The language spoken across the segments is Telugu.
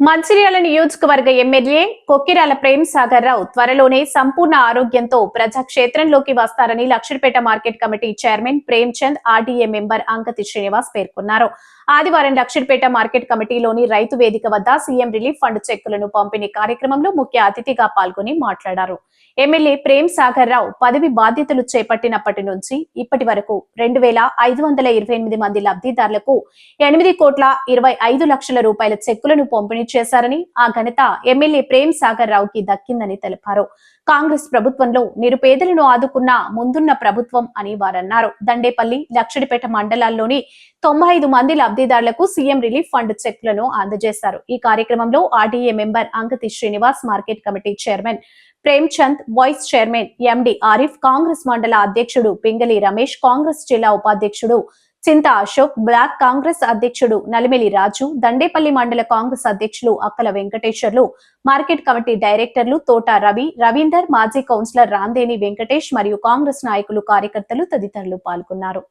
మంచిర్యాల నియోజకవర్గ ఎమ్మెల్యే కొక్కిరాల ప్రేమ్ సాగర్ రావు త్వరలోనే సంపూర్ణ ఆరోగ్యంతో ప్రజాక్షేత్రంలోకి వస్తారని Laxettipet market committee chairman Prem Chand RDA member Ankati Srinivas పేర్కొన్నారు. ఆదివారం లక్షడిపేట మార్కెట్ కమిటీలోని రైతు వేదిక వద్ద సీఎం రిలీఫ్ ఫండ్ చెక్కులను పంపిణీ కార్యక్రమంలో ముఖ్య అతిథిగా పాల్గొని మాట్లాడారు. ఎమ్మెల్యే ప్రేమ్ సాగర్ రావు పదవి బాధ్యతలు చేపట్టినప్పటి నుంచి ఇప్పటి వరకు రెండు వేల ఐదు వందల ఇరవై ఎనిమిది మంది లబ్ధిదారులకు ఎనిమిది కోట్ల ఇరవై ఐదు లక్షల రూపాయల చెక్కులను పంపిణీ చేశారని ఆ ఘనత ఎమ్మెల్యే ప్రేమ్ సాగర్ రావుకి దక్కిందని తెలిపారు. కాంగ్రెస్ ప్రభుత్వంలో నిరుపేదలను ఆదుకున్న ముందున్న ప్రభుత్వం అని వారన్నారు. దండేపల్లి లక్షడిపేట మండలాల్లోని తొంభై ఐదు మంది లబ్ధిదారులకు సీఎం రిలీఫ్ ఫండ్ చెక్లను అందజేశారు. ఈ కార్యక్రమంలో RDA member Ankati Srinivas market committee chairman Prem Chand vice chairman MD Arif Congress మండల అధ్యక్షుడు పింగలి రమేష్ కాంగ్రెస్ జిల్లా ఉపాధ్యక్షుడు చింత అశోక్ బ్లాక్ కాంగ్రెస్ అధ్యక్షుడు నలిమెలి రాజు దండేపల్లి మండల కాంగ్రెస్ అధ్యక్షులు అక్కల వెంకటేశ్వర్లు మార్కెట్ కమిటీ డైరెక్టర్లు తోట రవి రవీందర్ మాజీ కౌన్సిలర్ రాందేని వెంకటేష్ మరియు కాంగ్రెస్ నాయకులు కార్యకర్తలు తదితరులు పాల్గొన్నారు.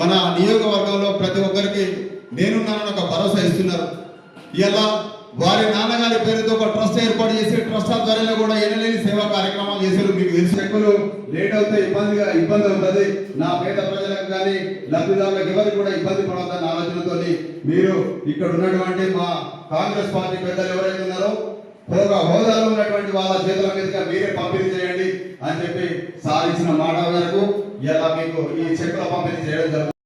మన నియోజకవర్గంలో ప్రతి ఒక్కరికి నేనున్నానని ఒక భరోసా ఇస్తున్నారు. ఇలా వారి నాన్నగారి పేరుతో ఒక ట్రస్ట్ ఏర్పాటు చేసి ట్రస్ట్ ఆధ్వర్యంలో కూడా ఎనలేని సేవా కార్యక్రమాలు చేశారు. మీకు తెలిసి చెక్కులు లేట్ అవుతే ఇబ్బందిగా ఇబ్బంది అవుతుంది. నా పేద ప్రజలకు కానీ లబ్ధిదారులకు ఎవరికి కూడా ఇబ్బంది పడవద్దని ఆలోచనతో మీరు ఇక్కడ ఉన్నటువంటి మా కాంగ్రెస్ పార్టీ పెద్దలు ఎవరైతే ఉన్నారో హోదా హోదాలో ఉన్నటువంటి వాళ్ళ చేతుల మీదుగా మీరే పంపిణీ చేయండి అని చెప్పి సాధించిన మాట వరకు ఇలా మీకు ఈ చెక్కుల పంపిణీ చేయడం జరుగుతుంది.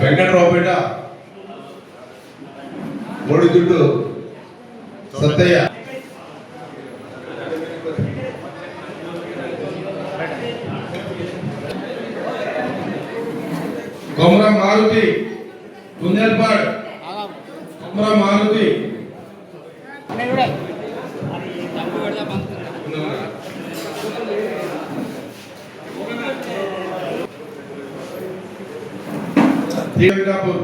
వెంకట్రావుపేట మూడు చుట్టూ Sattaiah Komara Maruti కుందేల్పాడ్ Komara Maruti Srirangapur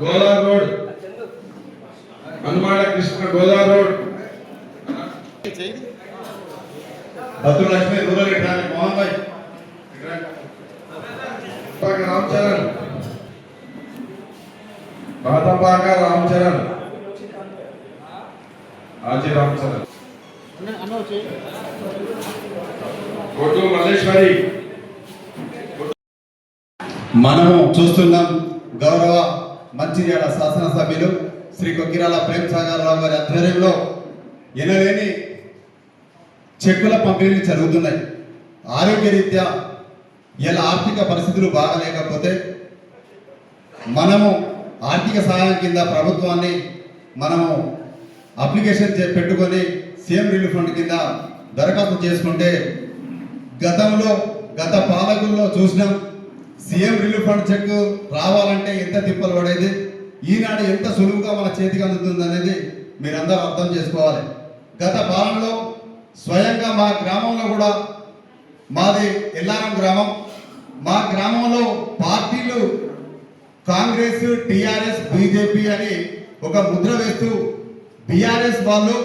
Godavari road Hanumada Krishna Godavari road Bhadru Lakshmi rural ఇట్లాంటి మోహన్ భాయ్ పాక రామ్ చరణ్ బాదపాక రామ్ చరణ్ ఆజీ రామ్ చరణ్ గొడ్డు మల్లేశ్వరి మనము చూస్తున్నాం గౌరవ మంచిర్యాల శాసనసభ్యులు శ్రీ కొక్కిరాల ప్రేమ్ సాగర్ రావు గారి ఆధ్వర్యంలో ఎనలేని చెక్కుల పంపిణీలు జరుగుతున్నాయి. ఆరోగ్యరీత్యా ఇలా ఆర్థిక పరిస్థితులు బాగలేకపోతే మనము ఆర్థిక సహాయం కింద ప్రభుత్వాన్ని మనము అప్లికేషన్ చే- పెట్టుకొని సీఎం రిలీఫ్ ఫండ్ కింద దరఖాస్తు చేసుకుంటే గతంలో గత పాలకుల్లో చూసినాం. సీఎం రిలీఫ్ ఫండ్ చెక్ రావాలంటే ఎంత తిప్పలు పడేది? ఈనాడు ఎంత సులువుగా మన చేతికి అందుతుంది అనేది మీరందరూ అర్థం చేసుకోవాలి. గత పాలనలో స్వయంగా మా గ్రామంలో కూడా మాది ఎల్లారం గ్రామం. మా గ్రామంలో పార్టీలు కాంగ్రెస్ టిఆర్ఎస్ బీజేపీ అని ఒక ముద్ర వేస్తూ బీఆర్ఎస్ వాళ్ళు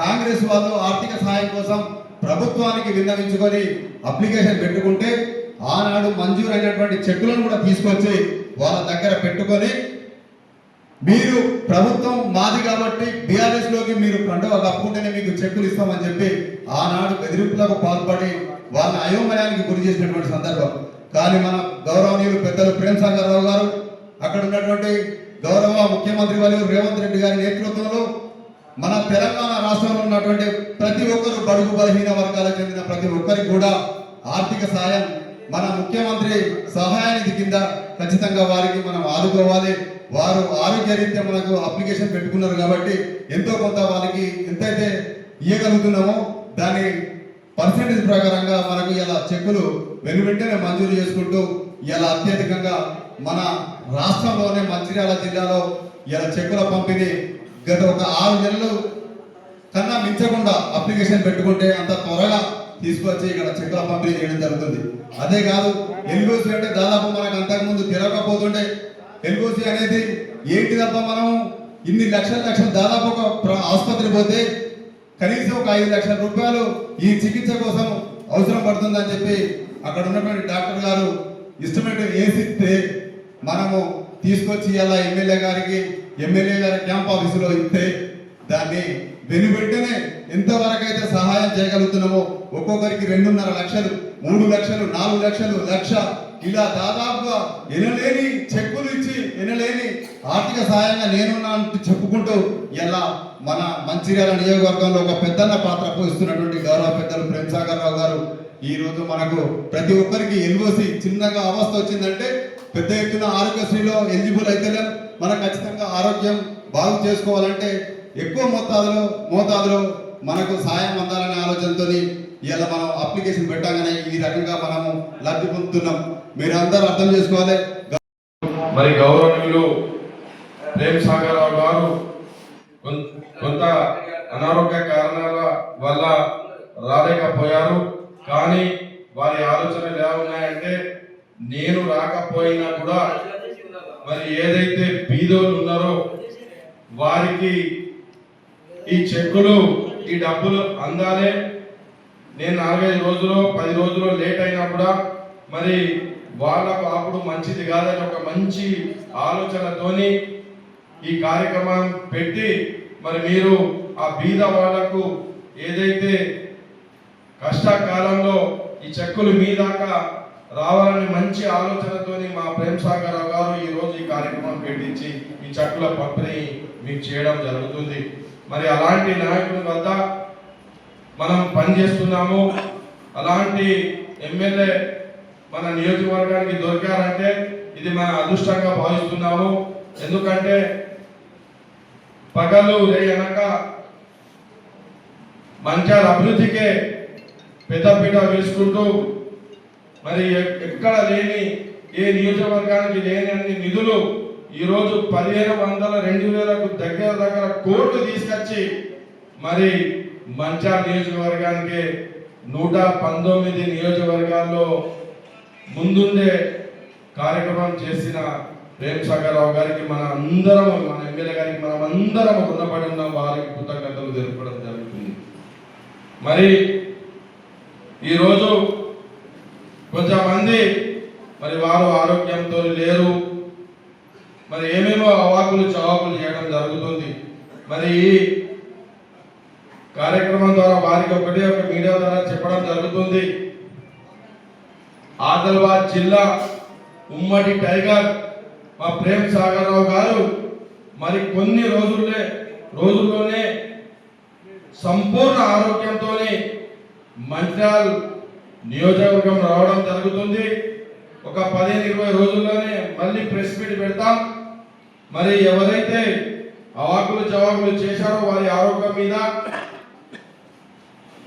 కాంగ్రెస్ వాళ్ళు ఆర్థిక సహాయం కోసం ప్రభుత్వానికి విన్నవించుకొని అప్లికేషన్ పెట్టుకుంటే ఆనాడు మంజూరు అయినటువంటి చెక్కులను కూడా తీసుకొచ్చి వాళ్ళ దగ్గర పెట్టుకొని మీరు ప్రభుత్వం మాది కాబట్టి బీఆర్ఎస్లోకి మీరు పండుగ కప్పుకుంటేనే మీకు చెక్కులు ఇస్తామని చెప్పి ఆనాడు బెదిరింపులకు పాల్పడి వాళ్ళ అయోమయానికి గురి చేసినటువంటి సందర్భం. కానీ మన గౌరవనీయులు పెద్దలు ప్రేమ్ సాగర్ రావు గారు అక్కడ ఉన్నటువంటి గౌరవ ముఖ్యమంత్రి వారు రేవంత్ రెడ్డి గారి నేతృత్వంలో మన తెలంగాణ రాష్ట్రంలో ఉన్నటువంటి ప్రతి ఒక్కరు బడుగు బలహీన వర్గాలకు చెందిన ప్రతి ఒక్కరికి కూడా ఆర్థిక సాయం మన ముఖ్యమంత్రి సహాయనిధి కింద ఖచ్చితంగా వారికి మనం ఆదుకోవాలి. వారు ఆరోగ్యరీత్యా మనకు అప్లికేషన్ పెట్టుకున్నారు కాబట్టి ఎంతో కొంత వాళ్ళకి ఎంతైతే ఇవ్వగలుగుతున్నామో దాని పర్సెంటేజ్ ప్రకారంగా మనకు ఇలా చెక్కులు వెను వెంటనే మంజూరు చేసుకుంటూ ఇలా అత్యధికంగా మన రాష్ట్రంలోనే మంచిర్యాల జిల్లాలో ఇలా చెక్కుల పంపిణీ గత ఒక ఆరు నెలలు కన్నా మించకుండా అప్లికేషన్ పెట్టుకుంటే అంత త్వరగా తీసుకొచ్చి ఇక్కడ చెక్కుల పంపిణీ చేయడం జరుగుతుంది. అదే కాదు ఎల్ఓసి అంటే దాదాపు మనకు అంతకుముందు తెలియకపోతుండే ఎల్ఓసి అనేది ఏంటి తప్ప మనం ఇన్ని లక్షల లక్షలు దాదాపు ఒక ఆసుపత్రి పోతే కనీసం ఒక ఐదు లక్షల రూపాయలు ఈ చికిత్స కోసం అవసరం పడుతుందని చెప్పి అక్కడ ఉన్నటువంటి డాక్టర్ గారు ఇష్టమైన ఏసిస్తే మనము తీసుకొచ్చి ఇలా ఎమ్మెల్యే గారికి ఎమ్మెల్యే గారి క్యాంప్ ఆఫీసులో ఇస్తే దాన్ని వెనువెంటనే ఎంతవరకు అయితే సహాయం చేయగలుగుతున్నామో ఒక్కొక్కరికి రెండున్నర లక్షలు మూడు లక్షలు నాలుగు లక్షలు లక్ష. ఇలా దాదాపుగా ఎనలేని చెక్కులు ఇచ్చి ఎనలేని ఆర్థిక సహాయంగా నేనున్నా అంటూ చెప్పుకుంటూ ఇలా మన మంచిర్యాల నియోజకవర్గంలో ఒక పెద్దన్న పాత్ర పోషిస్తున్నటువంటి గౌరవ పెద్దలు ప్రేమ్సాగర్ రావు గారు. ఈ రోజు మనకు ప్రతి ఒక్కరికి ఎల్ఓసి చిన్నగా అవస్థ వచ్చిందంటే పెద్ద ఎత్తున ఆరోగ్యశ్రీలో ఎలిజిబుల్ అయితేనే మన ఖచ్చితంగా ఆరోగ్యం బాగు చేసుకోవాలంటే ఎక్కువ మోతాదులో మోతాదులో మనకు సాయం అందాలనే ఆలోచనతో ఇలా మనం అప్లికేషన్ పెట్టగానే ఈ రకంగా మనము లబ్ధి పొందుతున్నాం. మీరు అందరూ అర్థం చేసుకోవాలి. మరి గౌరవనీయులు ప్రేమ్ సాగరరావు గారు కొంత అనారోగ్య కారణాల వల్ల రాలేకపోయారు. కానీ వారి ఆలోచనలు ఎలా ఉన్నాయంటే నేను రాకపోయినా కూడా మరి ఏదైతే బీదోళ్ళు ఉన్నారో వారికి ఈ చెక్కులు ఈ డబ్బులు అందాలే. నేను నాలుగైదు రోజులు పది రోజులు లేట్ అయినా కూడా మరి వాళ్ళకు అప్పుడు మంచిది కాదని ఒక మంచి ఆలోచనతోని ఈ కార్యక్రమం పెట్టి మరి మీరు ఆ బీద వాళ్ళకు ఏదైతే కష్టకాలంలో ఈ చెక్కులు మీ దాకా రావాలని మంచి ఆలోచనతోని మా ప్రేమ్ సాగర్ గారు ఈ ఈ కార్యక్రమం పెట్టించి ఈ చెక్కుల పంపిణీ మీకు చేయడం జరుగుతుంది. మరి అలాంటి నాయకుడి వద్ద మనం పనిచేస్తున్నాము. అలాంటి ఎమ్మెల్యే మన నియోజకవర్గానికి దొరికారంటే ఇది మన అదృష్టంగా భావిస్తున్నాము. ఎందుకంటే పగలు రేయనక మంచాల అభివృద్ధికే పెద్దపీట వేసుకుంటూ మరి ఎక్కడ లేని ఏ నియోజకవర్గానికి లేని అన్ని నిధులు ఈరోజు పదిహేను వందల రెండు వేలకు దగ్గర దగ్గర కోట్లు తీసుకొచ్చి మరి మంచాల నియోజకవర్గానికి నూట పంతొమ్మిది నియోజకవర్గాల్లో ముందుండే కార్యక్రమం చేసిన ప్రేమ్ రావు గారికి మన అందరం మన ఎమ్మెల్యే గారికి మనం అందరం రుణపడి ఉన్న వారికి కృతజ్ఞతలు తెలుపడం జరుగుతుంది. మరి ఈరోజు కొంతమంది మరి వారు ఆరోగ్యంతో లేరు మరి ఏమేమో అవాకులు చవాకులు చేయడం జరుగుతుంది. మరి ఈ కార్యక్రమం ద్వారా వారికి ఒకటి ఒక మీడియా ద్వారా చెప్పడం జరుగుతుంది. ఆదిలాబాద్ జిల్లా ఉమ్మడి టైగర్ మా ప్రేమ్ సాగర్ రావు గారు మరి కొన్ని రోజులే రోజుల్లోనే సంపూర్ణ ఆరోగ్యంతోనే మంత్రాల్ నియోజకవర్గం రావడం జరుగుతుంది. ఒక పదిహేను ఇరవై రోజుల్లోనే మళ్ళీ ప్రెస్ మీట్ పెడతాం. మరి ఎవరైతే అవాకులు జవాకులు చేశారో వారి ఆరోగ్యం మీద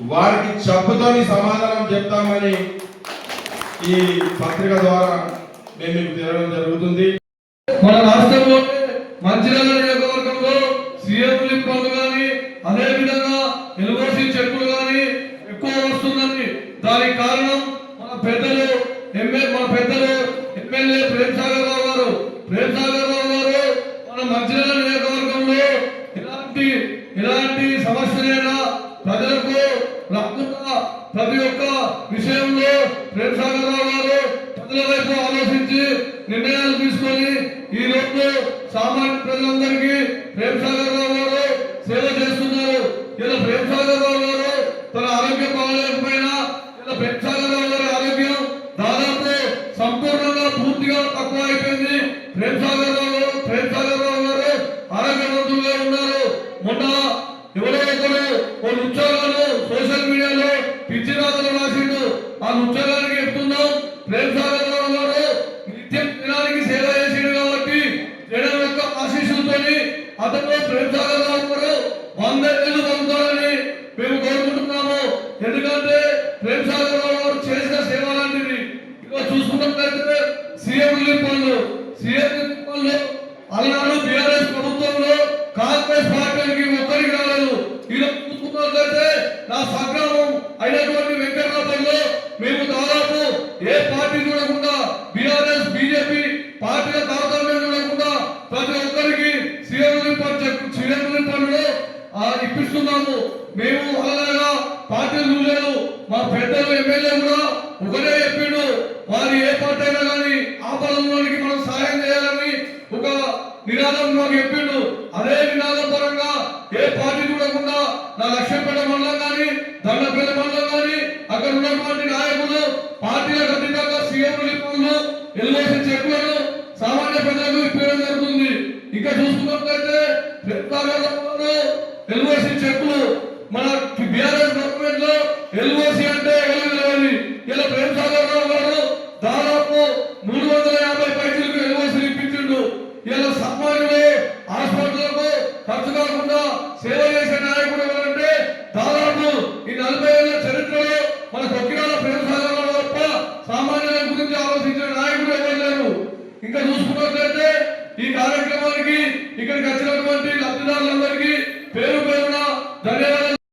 వారికి చెప్పుతోని సమాధానం చెప్తామని ఈ పత్రిక ద్వారా మేము మీకు తెలవడం జరుగుతుంది. మన రాష్ట్రంలో మంచిర్యాల నియోజకవర్గంలో సీఎం లిప్ కానీ అదే విధంగా ఎల్ఓసి చెక్కులు కానీ ఎక్కువ వస్తుందని దానికి కారణం మన పెద్దలు ఎమ్మెల్యే మన పెద్దలు ఎమ్మెల్యే ప్రేమ్ సాగర్ రావు గారు. ప్రేమ్ సాగర్ రావు గారు మంచిర్యాల నియోజకవర్గంలో ఎలాంటి ఎలాంటి సమస్యలైనా ప్రజలకు రాకుండా ప్రతి ఒక్క విషయంలో ప్రేమ్ సాగర్ గారు ప్రజల వైపు ఆలోచించి నిర్ణయాలు తీసుకొని ఈ రోజు సామాన్య ప్రజలందరికీ ప్రేమ్ సాగర్ గారు సేవ చేస్తున్నారు రాసిండు చెప్తున్నాం ప్రేమ్ గారు నిత్యం జనానికి సేవ చేసిండు కాబట్టి జనం యొక్క ఆశీస్సులతో అతను ప్రేమ్ సాగర్ పొందాలని గారు వంద ఏళ్ళు పొందుతారని మేము కోరుకుంటున్నాము. ఎందుకంటే ప్రేమ్ సాగర్ గారు చేసిన సేవ లాంటిది ఇలా చూసుకున్నట్లయితే సీఎం రిలీఫ్ పనులు సీఎం రిలీఫ్ పనులు అలనాడు బీఆర్ఎస్ ప్రభుత్వంలో కాంగ్రెస్ పార్టీకి ఒక్కరికి రాలేదు ఈరోజు చూసుకున్నట్లయితే నా సంగ్రామం అయినటువంటి వెంకటరాపల్లిలో మేము దాదాపు ఏ పార్టీ చూడకుండా బీఆర్ఎస్ బీజేపీ పార్టీల తారతమ్యం చూడకుండా ప్రతి ఒక్కరికి CM relief fund cheque CM relief ఫండ్లో ఆ, ఇప్పిస్తున్నాము. మేము పార్టీలు చూడలేదు. మా పెద్దలు ఎమ్మెల్యే కూడా ఒకటే చెప్పిండు. వారు ఏ పార్టీ అయినా కానీ ఆపదంలోనికి మనం సహాయం చేయాలని ఒక నినాదం మాకు చెప్పిండు. అదే నినాదం పరంగా ఏ పార్టీ చూడకుండా నా లక్ష్యంపేట మండలం కానీ దండపేట మండలం కానీ అక్కడ ఉన్నటువంటి నాయకులు పార్టీలకు అతీతంగా సీఎం లిప్పులు ఎల్ఓసి చెక్కులను సామాన్య ప్రజలకు ఇప్పడం జరుగుతుంది.